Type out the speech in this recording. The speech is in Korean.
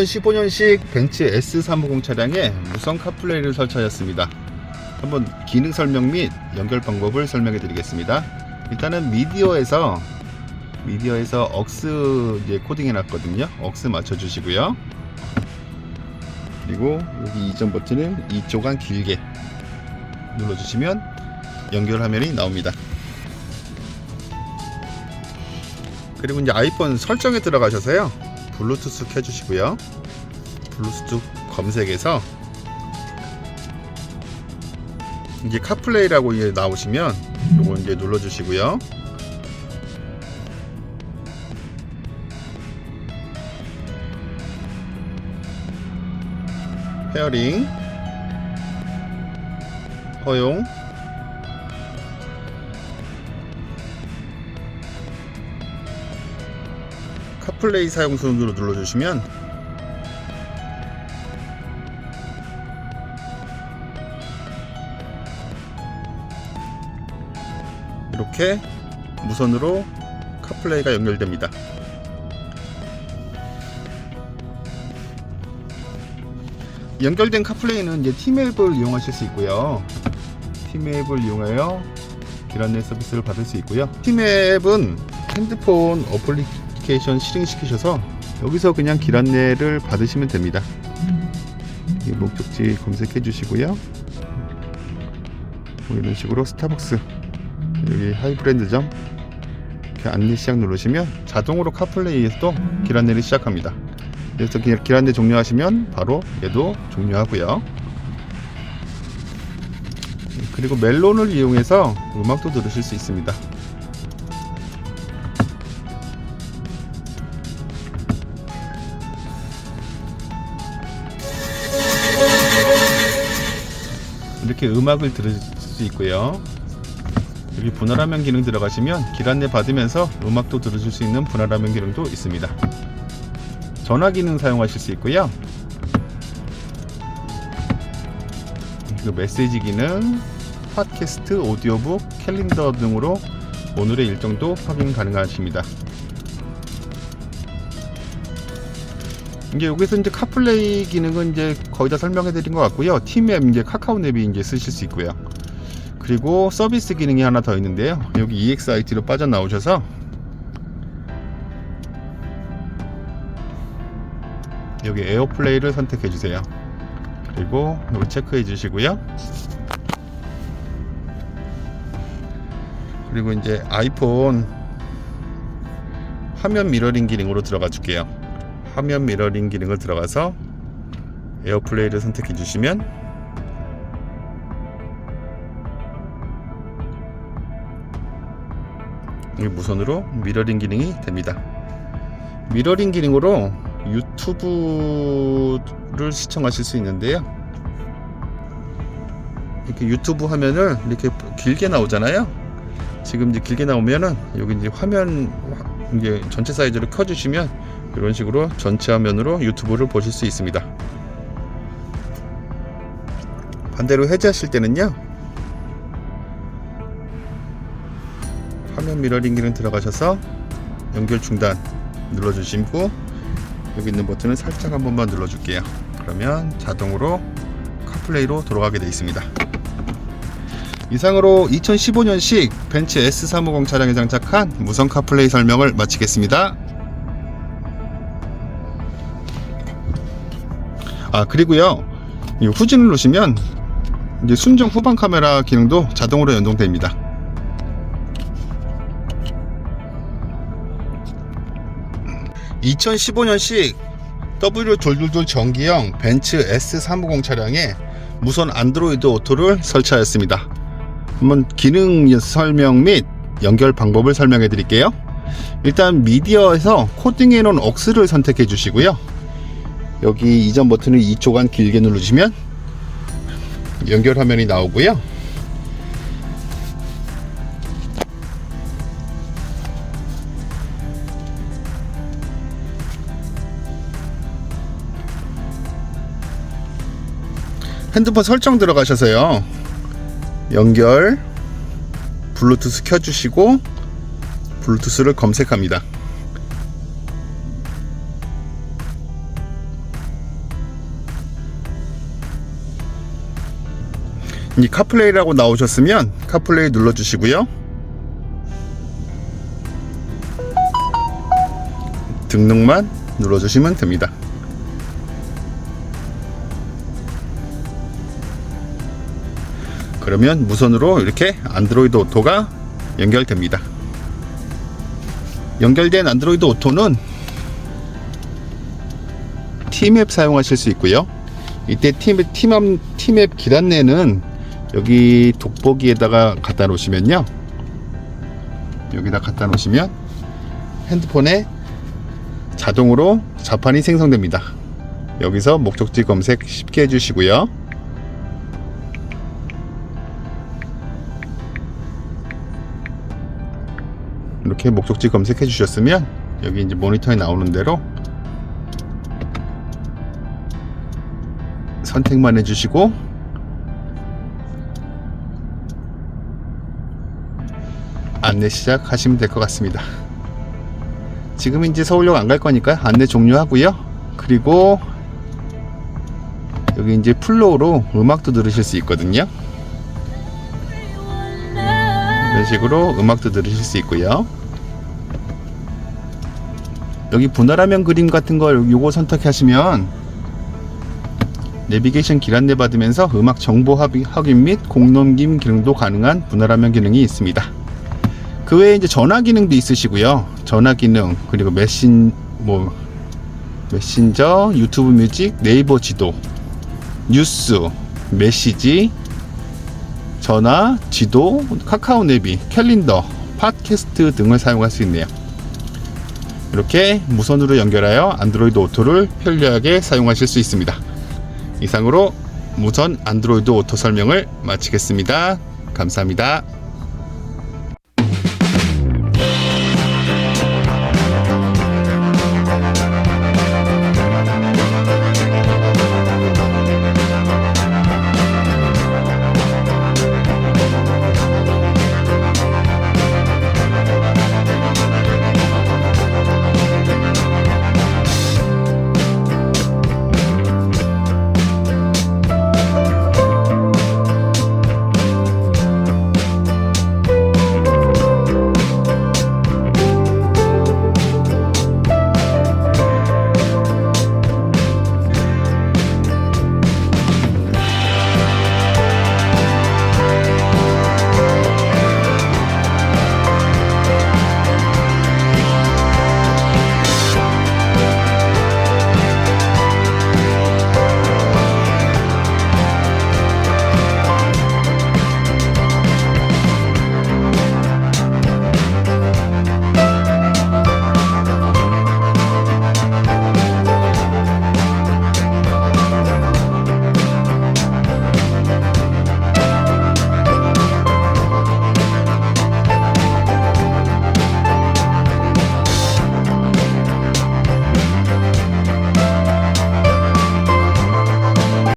2015년식 벤츠 S350 차량에 무선 카플레이를 설치하였습니다. 한번 기능 설명 및 연결 방법을 설명해 드리겠습니다. 일단은 미디어에서 미디어에서 억스 이제 코딩해 놨거든요. 억스 맞춰 주시고요. 그리고 여기 이전 버튼은 이쪽 안 길게 눌러 주시면 연결 화면이 나옵니다. 그리고 이제 아이폰 설정에 들어가셔서요. 블루투스 켜주시고요. 블루투스 검색에서 이제 카플레이라고 이제 나오시면 요거 이제 눌러주시고요. 페어링 허용 카플레이 사용 순으로 눌러주시면 이렇게 무선으로 카플레이가 연결됩니다. 연결된 카플레이는 이제 티맵을 이용하실 수 있고요. 티맵을 이용하여 기란내 서비스를 받을 수 있고요. 티맵은 핸드폰 어플리 케이션 실행시키셔서 여기서 그냥 기란내를 받으시면 됩니다. 이 목적지 검색해 주시고요. 뭐 이런 식으로 스타벅스 여기 하이브랜드점 이렇게 안내 시작 누르시면 자동으로 카플레이에서도 기란내를 시작합니다. 그래서 기- 기란내 종료하시면 바로 얘도 종료하고요. 그리고 멜론을 이용해서 음악도 들으실 수 있습니다. 이렇게 음악을 들을 수 있고요. 여기 분할화면 기능 들어가시면 길 안내 받으면서 음악도 들으실 수 있는 분할화면 기능도 있습니다. 전화 기능 사용하실 수 있고요. 그리고 메시지 기능, 팟캐스트, 오디오북, 캘린더 등으로 오늘의 일정도 확인 가능하십니다. 이제 여기서 이제 카플레이 기능은 이제 거의 다 설명해 드린 것 같고요. 팀앱 이제 카카오 앱이 이제 쓰실 수 있고요. 그리고 서비스 기능이 하나 더 있는데요. 여기 EXIT로 빠져나오셔서 여기 에어플레이를 선택해 주세요. 그리고 이거 체크해 주시고요. 그리고 이제 아이폰 화면 미러링 기능으로 들어가 줄게요. 화면 미러링 기능을 들어가서 에어플레이를 선택해 주시면 이 무선으로 미러링 기능이 됩니다. 미러링 기능으로 유튜브를 시청하실 수 있는데요. 이렇게 유튜브 화면을 이렇게 길게 나오잖아요. 지금 이제 길게 나오면은 여기 이제 화면 화- 이제 전체 사이즈를 켜주시면 이런 식으로 전체 화면으로 유튜브를 보실 수 있습니다. 반대로 해제하실 때는요. 화면 미러링 기능 들어가셔서 연결 중단 눌러주시고 여기 있는 버튼을 살짝 한 번만 눌러줄게요. 그러면 자동으로 카플레이로 돌아가게 되어 있습니다. 이상으로 2015년식 벤츠 S350 차량에 장착한 무선 카플레이 설명을 마치겠습니다. 아 그리고요 이 후진을 누르시면 이제 순정 후방 카메라 기능도 자동으로 연동됩니다. (2015년식) W222 전기형 벤츠 S350 차량에 무선 안드로이드 오토를 설치하였습니다. 한번 기능 설명 및 연결 방법을 설명해 드릴게요. 일단 미디어에서 코딩해 놓은 억스를 선택해 주시고요. 여기 이전 버튼을 2초간 길게 누르시면 연결 화면이 나오고요. 핸드폰 설정 들어가셔서요. 연결 블루투스 켜주시고 블루투스를 검색합니다. 이 카플레이라고 나오셨으면 카플레이 눌러주시고요. 등록만 눌러주시면 됩니다. 그러면 무선으로 이렇게 안드로이드 오토가 연결됩니다. 연결된 안드로이드 오토는 티맵 사용하실 수 있고요. 이때 티맵, 티맵, 티맵 기란내는 여기 돋보기에다가 갖다 놓으시면요. 여기다 갖다 놓으시면 핸드폰에 자동으로 자판이 생성됩니다. 여기서 목적지 검색 쉽게 해주시고요. 이렇게 목적지 검색해 주셨으면 여기 이제 모니터에 나오는 대로 선택만 해주시고 안내 시작하시면 될 것 같습니다. 지금 이제 서울역 안 갈 거니까 안내 종료하고요. 그리고 여기 이제 플로우로 음악도 들으실 수 있거든요. 이런 식으로 음악도 들으실 수 있고요. 여기 분할화면 그림 같은 걸 요거 선택하시면 내비게이션 길 안내 받으면서 음악 정보 확인 및 공넘김 기능도 가능한 분할화면 기능이 있습니다. 그 외에 이제 전화 기능도 있으시고요. 전화 기능 그리고 메신 뭐 메신저, 유튜브 뮤직, 네이버 지도, 뉴스, 메시지, 전화, 지도, 카카오 내비, 캘린더, 팟캐스트 등을 사용할 수 있네요. 이렇게 무선으로 연결하여 안드로이드 오토를 편리하게 사용하실 수 있습니다. 이상으로 무선 안드로이드 오토 설명을 마치겠습니다. 감사합니다.